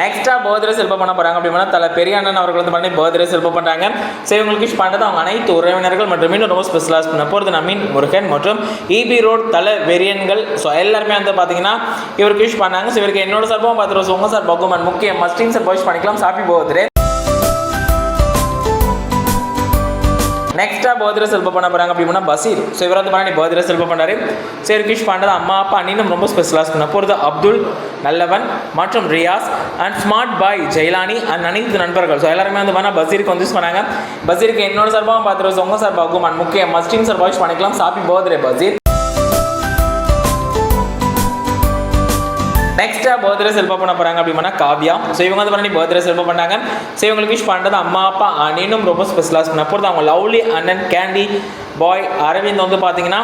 நெக்ஸ்ட்டாக பர்த்டே செல்பம் பண்ண போகிறாங்க அப்படின்னா தலை பெரிய அண்ணன் அவர்கள் வந்து பண்ணி பர்த்டே செல்பம் பண்ணுறாங்க ஸோ இவங்களுக்கு விஷ் பண்ணுறது அவங்க அனைத்து உறவினர்கள் மற்றும் மீண்டும் ரொம்ப ஸ்பெஷலாக பண்ண போகிறது நமீன் முருகன் மற்றும் இபி ரோட் தலை வெறியன்கள். ஸோ எல்லாருமே வந்து பார்த்தீங்கன்னா இவருக்கு விஷ் பண்ணாங்க. ஸோ இவருக்கு என்னோட சார்பாகவும் பார்த்துருவோம். உங்கள் சார் பகுமன் முக்கிய மஸ்டின் சார் விஷ் பண்ணிக்கலாம். சாப்பி பர்த்டே நெக்ஸ்ட்டாக பர்த்டே செல்ப பண்ண போகிறாங்க அப்படின்னா பசீர். ஸோ இவர் வந்து பண்ணி பர்த்டே செல்ப பண்ணாரு சரி கிஷ் பண்ணது அம்மா அப்பா அண்ணினும் ரொம்ப ஸ்பெஷலாக பண்ண போகிறது அப்துல் நல்லவன் மற்றும் Riyaz and smart boy Jailani and அனைத்து நண்பர்கள். ஸோ எல்லாருமே வந்து பண்ணால் பசீருக்கு வந்து பண்ணாங்க. பசீருக்கு என்னோட சார்பாகவும் பார்த்துருவோம் உங்கள் சார்பாகவும் அண்ட் முக்கிய மஸ்டின் சார் பண்ணிக்கலாம். Happy birthday Basheer. நெக்ஸ்ட்டாக பர்த்டே செல்ப பண்ண போறாங்க அப்படின்னா காவியா. ஸோ இவங்க வந்து பண்ணி பர்த்டே செல்ப பண்ணாங்க. ஸோ இவங்களுக்கு விஷ் பண்ணுறது அம்மா அப்பா அண்ணனும் ரொம்ப ஸ்பெஷலாக பண்ண போகிறது அவங்க லவ்லி அண்ணன் கேண்டி பாய் அரவிந்த் வந்து பார்த்தீங்கன்னா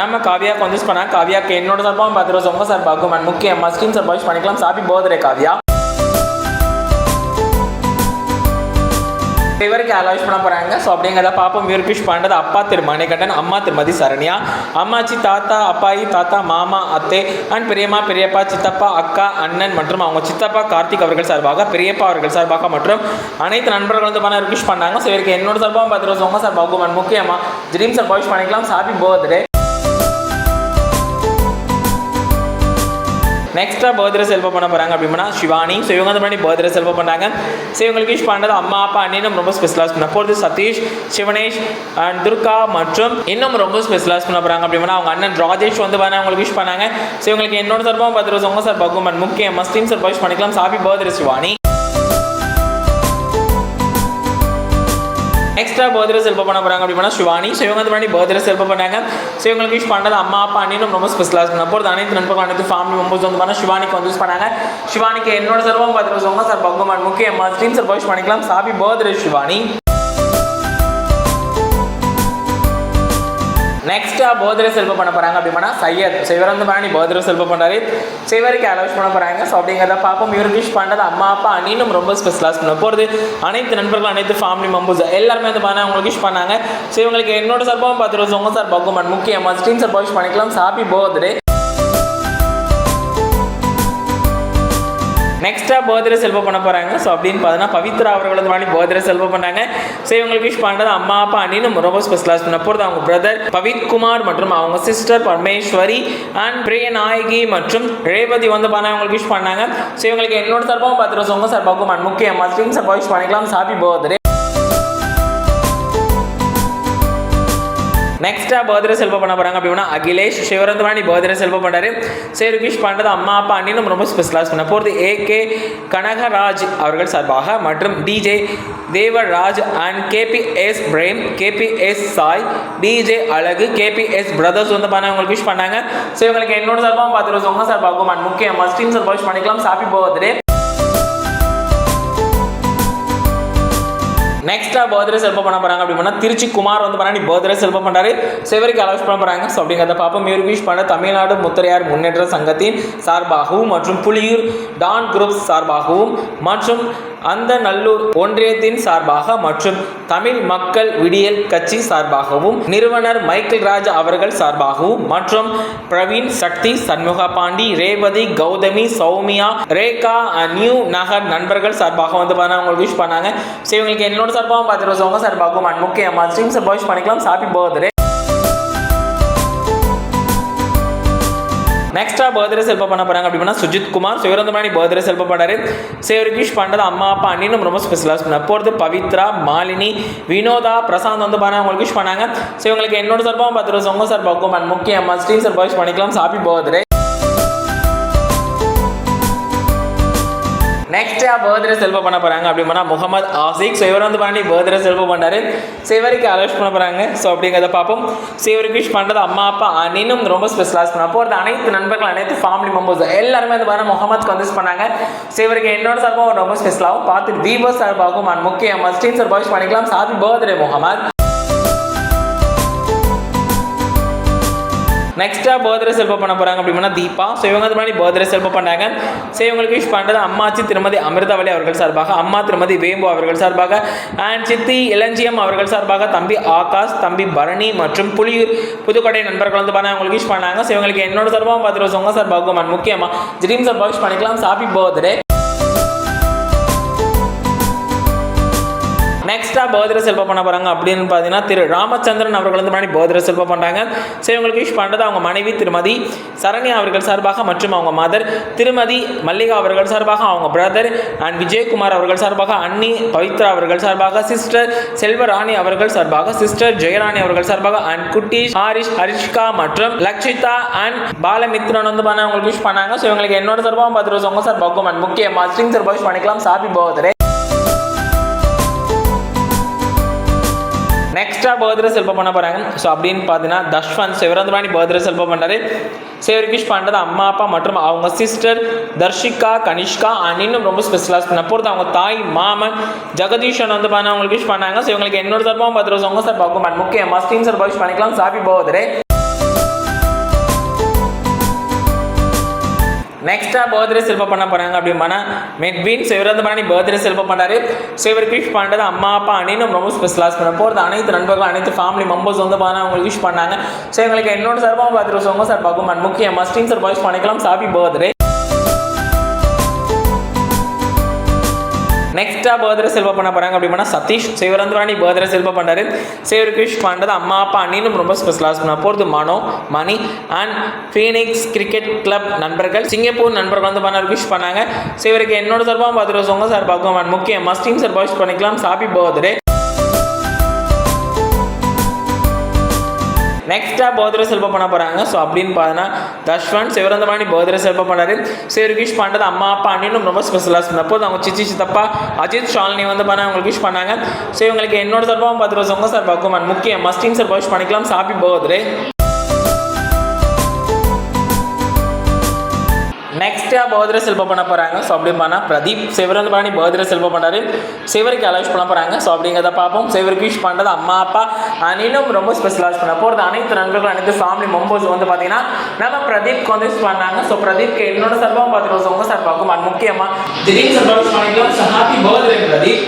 நம்ம காவியாக்கு வந்து பண்ணாங்க. காவியாக்கு என்னோட சார்பாகவும் பார்த்துருவோம் உங்க சார் பார்க்கும் அண்ட் முக்கிய மஸ்டின் சார் பண்ணிக்கலாம். Happy birthday Kavya. இவருக்கு அலோஸ் பண்ண போறாங்க. ஸோ அப்படிங்கிறத பார்ப்போம் இவருக்கு விஷ் பண்ணுறது அப்பா திரு மணிகண்டன் அம்மா திருமதி சரண்யா அம்மாச்சி தாத்தா அப்பாயி தாத்தா மாமா அத்தை அண்ட் பெரியம்மா பெரியப்பா சித்தப்பா அக்கா அண்ணன் மற்றும் அவங்க சித்தப்பா கார்த்திக் அவர்கள் சார்பாக பெரியப்பா அவர்கள் சார்பாக மற்றும் அனைத்து நண்பர்கள் வந்து பண்ண விஷ் பண்ணாங்க. ஸோ இவருக்கு என்னோட சார்பாகவும் பார்த்துருவோம் உங்க சார்பாகவும் முக்கியமாக முக்கியமா ட்ரீம் சார் விஷ் பண்ணிக்கலாம். ஹாப்பி பர்த்டே நெக்ஸ்ட்டாக பர்த்டே செல்ப பண்ண போகிறாங்க அப்படின்னா சிவானி. ஸோ இவங்க வந்து பண்ணி பர்த்டே செல்ப பண்ணாங்க ஸோ இவங்களுக்கு விஷ் பண்ணுறது அம்மா அப்பா அண்ணனும் ரொம்ப ஸ்பெஷலாக பண்ண போகிறது சதீஷ் சிவனேஷ் அண்ட் துர்கா மற்றும் இன்னும் ரொம்ப ஸ்பெஷலாக பண்ண போகிறாங்க அப்படின்னா அவங்க அண்ணன் ராஜேஷ் வந்து பண்ண அவங்களுக்கு விஷ் பண்ணாங்க. ஸோ இவங்களுக்கு என்னோட சார்பாகவும் பார்த்துருவோம் உங்கள் சார் பகுமன் முக்கிய மஸ்லீம் சார் விஷ் பண்ணிக்கலாம். Happy birthday Sivani. Extra birthday செல்ப பண்ண போகிறாங்க அப்படின்னா சிவானி ஸோ இவங்க வந்து பண்ணி பர்த்டே செல்ப பண்ணாங்க. ஸோ இவங்களுக்கு விஷ் பண்ணது அம்மா அப்பா அண்ணனும் ரொம்ப ஸ்பெஷலாக பண்ண போகிறது அனைத்து நண்பர்கள் அனைத்து ஃபேமிலி மெம்பர்ஸ் வந்து பண்ண சிவானிக்கு வந்து யூஸ் பண்ணாங்க. சிவானிக்கு என்னோட சர்வம் பார்த்துட்டு உங்க சார் பகவான் முக்கிய ஸ்ட்ரீம் சார் விஷ் பண்ணிக்கலாம். சாபி பர்த்டே சிவானி நெக்ஸ்ட்டாக போதிர செல்வம் பண்ண போகிறாங்க அப்படின்னா சையத். சிவரந்த பாணி போதிர செல்வம் பண்ணார் சிவருக்கு பண்ணுறாரு அலோஸ் பண்ண போகிறாங்க ஸோ அப்படிங்கிறத பார்ப்போம். இவருக்கு விஷ் பண்ணது அம்மா அப்பா அண்ணனும் ரொம்ப ஸ்பெஷலாக பண்ண போகிறது அனைத்து நண்பர்கள் அனைத்து ஃபேமிலி மெம்பர்ஸ் எல்லாருமே வந்து பண்ண அவங்களுக்கு விஷ் பண்ணாங்க. ஸோ இவங்களுக்கு என்னோட சார்பாகவும் பார்த்துருவோம். உங்கள் சார் பகுமான் முக்கியமாக ஸ்டீன் சார் விஷ் பண்ணிக்கலாம். சாப்பி போதே நெக்ஸ்ட்டாக போதிர செல்வம் பண்ண போகிறாங்க ஸோ அப்படின்னு பார்த்தீங்கன்னா பவித்ரா அவர்களது வந்து மாதிரி பர்த்டே செல்வ பண்ணாங்க ஸோ இவங்களுக்கு விஷ் பண்ணுறது அம்மா அப்பா அண்ணின்னு ரொம்ப ஸ்பெஷலாக பண்ண போகிறது அவங்க பிரதர் பவித் குமார் மற்றும் அவங்க சிஸ்டர் பரமேஸ்வரி அண்ட் பிரியநாயகி மற்றும் ரேவதி வந்து பண்ண அவங்களுக்கு விஷ் பண்ணாங்க. ஸோ இவங்களுக்கு என்னோட சார்பாகவும் பார்த்துருவோம். உங்கள் சார்பாகவும் அண்ட் முக்கிய மஸ்டிங் சார்பாக விஷ் பண்ணிக்கலாம். சாப்பி பர்த்டே நெக்ஸ்ட்டாக பர்த்டே செல்வம் பண்ண போகிறாங்க அப்படின்னா அகிலேஷ் சிவரந்தவாணி பர்த்டே செல்வம் பண்ணுறாரு சரி விஷ் பண்ணுறது அம்மா அப்பா அண்ணினும் ரொம்ப ஸ்பெஷலாக பண்ண போகிறது ஏகே கனகராஜ் அவர்கள் சார்பாக மற்றும் DJ Devaraj and KPS Prem KPS Sai DJ Azhagu KPS brothers வந்து பண்ண உங்களுக்கு விஷ் பண்ணாங்க. ஸோ இவங்களுக்கு என்னோட சார்பாகவும் பார்த்துருவோம் உங்க சார்பாகவும் அண்ட் முக்கிய மஸ்டின் சார்பாக விஷ் பண்ணிக்கலாம். ஹாப்பி பர்த்டே நெக்ஸ்ட்டாக பர்த்டே செல்ப பண்ண போகிறாங்க அப்படின்னா திருச்சி குமார் வந்து பண்ணி பர்த்டே செல்ப பண்ணுறாரு சிவருக்கு அலவுஸ் பண்ண போகிறாங்க ஸோ அப்படிங்கிறத பார்ப்போம். இவருக்கு விஷ் பண்ண தமிழ்நாடு முத்தரையார் முன்னேற்ற சங்கத்தின் சார்பாகவும் மற்றும் புலியூர் டான் குரூப் சார்பாகவும் மற்றும் அந்த நல்லூர் ஒன்றியத்தின் சார்பாக மற்றும் தமிழ் மக்கள் விடியல் கட்சி சார்பாகவும் நிறுவனர் மைக்கேல் ராஜ் அவர்கள் சார்பாகவும் மற்றும் பிரவீன் சக்தி சண்முக பாண்டி ரேவதி கௌதமி சௌமியா ரேகா நியூ நகர் நண்பர்கள் சார்பாக வந்து பண்ண அவங்களுக்கு விஷ் பண்ணாங்க. ஸோ இவங்களுக்கு என்னோட சார்பாகவும் பார்த்துட்டு உங்க சார்பாகவும் அண்ட் முக்கியமாக ஸ்ட்ரீம் சார்பாக விஷ் பண்ணிக்கலாம். சாப்பி பர்த்டே நெக்ஸ்ட்டாக பர்த்டே செல்ப பண்ண போகிறாங்க அப்படின்னா சுஜித் குமார் சிவரந்தமணி பர்த்டே செல்ப பண்ணாரு சேவருக்கு விஷ் பண்ணுறது அம்மா அப்பா அண்ணினும் ரொம்ப ஸ்பெஷலாக பண்ண போகிறது பவித்ரா மாலினி வினோதா பிரசாந்த் வந்து பண்ண அவங்களுக்கு விஷ் பண்ணாங்க. ஸோ இவங்களுக்கு என்னோட சார்பாகவும் ரூபா உங்க சார்பாகவும் அண்ட் முக்கியமாக ஸ்ட்ரீம் சார்பாக விஷ் பண்ணிக்கலாம். Happy birthday next birthday Selvam பண்ண போறாங்க அப்படின்னா முகமது ஆசிக். ஸோ இவர் வந்து பண்ணி பர்த்டே செல்வம் பண்ணாரு ஸோ இவருக்கு அலோஸ் பண்ண போறாங்க. ஸோ அப்படிங்கிறத பார்ப்போம். ஸோ இவருக்கு விஷ் பண்றது அம்மா அப்பா அனினும் ரொம்ப ஸ்பெஷலாக பண்ண போகிறது அனைத்து நண்பர்கள் அனைத்து ஃபேமிலி மெம்பர்ஸ் எல்லாருமே வந்து பாருங்க முகமதுக்கு வந்து பண்ணாங்க. ஸோ இவருக்கு என்னோட சார்பாகவும் ரொம்ப ஸ்பெஷலாகவும் பார்த்து தீபஸ் சார்பாகவும் அண்ட் முக்கிய மஸ்டீன் சார்பாக பண்ணிக்கலாம். Happy birthday Mohammed. நெக்ஸ்ட்டாக பர்த்டே செல்ப பண்ண போகிறாங்க அப்படின்னா தீபா. ஸோ இவங்க வந்து பர்த்டே செல்ப பண்ணாங்க. ஸோ இவங்களுக்கு விஷ் பண்ணுறது அம்மாச்சி திருமதி அமிர்தவலி அவர்கள் சார்பாக அம்மா திருமதி வேம்பு அவர்கள் சார்பாக அண்ட் சித்தி இளஞ்சியம் அவர்கள் சார்பாக தம்பி ஆகாஷ் தம்பி பரணி மற்றும் புலியூர் புதுக்கோட்டை நண்பர்கள் வந்து பண்ண அவங்களுக்கு விஷ் பண்ணாங்க. ஸோ இவங்களுக்கு என்னோட சார்பாகவும் பார்த்துட்டு உங்கள் சார்பாகவும் and முக்கியமாக ட்ரீம் சார்பாக விஷ் பண்ணிக்கலாம். ஹாப்பி பர்த்டே நெக்ஸ்ட்டாக போதிர செல்வம் பண்ண போகிறாங்க அப்படின்னு பார்த்தீங்கன்னா திரு ராமச்சந்திரன் அவர்கள் வந்து முன்னாடி போதிர செல்வம் பண்ணுறாங்க ஸோ இவங்களுக்கு விஷ் பண்ணுறது அவங்க மனைவி திருமதி சரண்யா அவர்கள் சார்பாக மற்றும் அவங்க மதர் திருமதி மல்லிகா அவர்கள் சார்பாக அவங்க பிரதர் அண்ட் விஜயகுமார் அவர்கள் சார்பாக அண்ணி பவித்ரா அவர்கள் சார்பாக சிஸ்டர் செல்வராணி அவர்கள் சார்பாக சிஸ்டர் ஜெயராணி அவர்கள் சார்பாக அண்ட் குட்டி ஹாரிஷ் ஹரிஷ்கா மற்றும் லக்ஷிதா அண்ட் பாலமித்ரன் வந்து பண்ண அவங்களுக்கு விஷ் பண்ணாங்க. ஸோ இவங்களுக்கு என்னோட சார்பாகவும் பார்த்துட்டு உங்கள் சார் அண்ட் முக்கியமாக ஸ்ட்ரிங் சார்பாக விஷ் பண்ணிக்கலாம். சாப்பி பர்த்டே எக்ஸ்ட்ரா பர்த்டே செல்ப பண்ண போகிறாங்க ஸோ அப்படின்னு பார்த்தீங்கன்னா தஷ்வந்த் சிவரந்தபாணி பர்த்டே செல்ப பண்ணுறாரு சிவருக்கு விஷ் பண்ணுறது அம்மா அப்பா மற்றும் அவங்க சிஸ்டர் தர்ஷிகா கனிஷ்கா அண்ட் இன்னும் ரொம்ப ஸ்பெஷலாக பண்ண அவங்க தாய் மாமன் ஜெகதீஷன் வந்து பண்ண அவங்களுக்கு விஷ் பண்ணாங்க. ஸோ இவங்களுக்கு என்னோட சார்பாகவும் பர்த்டே உங்கள் சார் பார்க்கும் பட் முக்கியமாக ஸ்டீம் சார் விஷ் பண்ணிக்கலாம் சாப்பி பர்த்டே நெக்ஸ்ட்டாக பர்த்டே செல்ப பண்ண போகிறாங்க அப்படின்னா மெட்வின் வந்து பண்ணி பர்த்டே செல்ப பண்ணாரு சிவருக்கு விஷ் பண்ணுறது அம்மா அப்பா அணின்னு ரொம்ப ஸ்பெஷலாக பண்ண போகிறது அனைத்து நண்பர்கள் அனைத்து ஃபேமிலி மெம்பர்ஸ் வந்து பார்த்தா அவங்களுக்கு விஷ் பண்ணாங்க. ஸோ எங்களுக்கு என்னோட சார்பாக பார்த்துட்டு சோங்க சார் பார்க்கும் அண்ட் முக்கிய மஸ்டிங் சார் வாய்ஸ் பண்ணிக்கலாம். சாப்பி பர்த்டே நெக்ஸ்ட்டாக பர்த்டே செல்வா பண்ண போகிறாங்க அப்படின்னா சதீஷ். சிவரந்தராணி பர்த்டே செல்வா பண்ணுறாரு சிவருக்கு விஷ் பண்ணுறது அம்மா அப்பா அண்ணினும் ரொம்ப ஸ்பெஷலாக பண்ண போகிறது Mano Mani and Phoenix cricket club நண்பர்கள் சிங்கப்பூர் நண்பர்கள் வந்து பண்ண விஷ் பண்ணாங்க. சிவருக்கு என்னோட சார்பாக பார்த்துட்டு உங்கள் சார் பார்க்கும் அண்ட் முக்கிய சார் விஷ் பண்ணிக்கலாம். சாப்பி பர்த்டே நெக்ஸ்ட்டாக பர்த்டே செல்பம் பண்ண போகிறாங்க ஸோ அப்படின்னு பார்த்தோன்னா தஷ்வந்த் சிவரந்தமானி பர்த்டே செல்பம் பண்ணாரு சிவருக்கு விஷ் பண்ணுறது அம்மா அப்பா அண்ணினும் ரொம்ப ஸ்பெஷலாக சொன்னப்போ அவங்க சிச்சி சித்தப்பா அஜித் ஷாலினி வந்து பண்ண அவங்களுக்கு விஷ் பண்ணாங்க. ஸோ இவங்களுக்கு என்னோட சார்பாகவும் ரூபா உங்கள் சார் பார்க்கும் முக்கியம். மஸ்டிங் சார் விஷ் பண்ணிக்கலாம். சாப்பி பர்த்டே நெக்ஸ்ட்டாக பௌத்திர செல்ப பண்ண போகிறாங்க ஸோ அப்படி பண்ணால் பிரதீப் சிவரந்தபாணி பர்த்டே செல்ப பண்ணாரு சிவருக்கு அலோஸ் பண்ண போகிறாங்க ஸோ அப்படிங்கிறத பார்ப்போம். சிவருக்கு விஷ் பண்ணுறது அம்மா அப்பா அனிலும் ரொம்ப ஸ்பெஷலாக பண்ண போகிறது அனைத்து நண்பர்கள் அனைத்து ஃபேமிலி மெம்பர்ஸ் வந்து பார்த்தீங்கன்னா நம்ம பிரதீப்க்கு வந்து யூஸ் பண்ணாங்க. ஸோ பிரதீப்க்கு என்னோட சார்பாகவும் பார்த்துருவோம் உங்கள் சார் பார்க்கும் அது முக்கியமாக திடீர்னு சந்தோஷம் பண்ணிக்கலாம். So happy birthday Pradeep.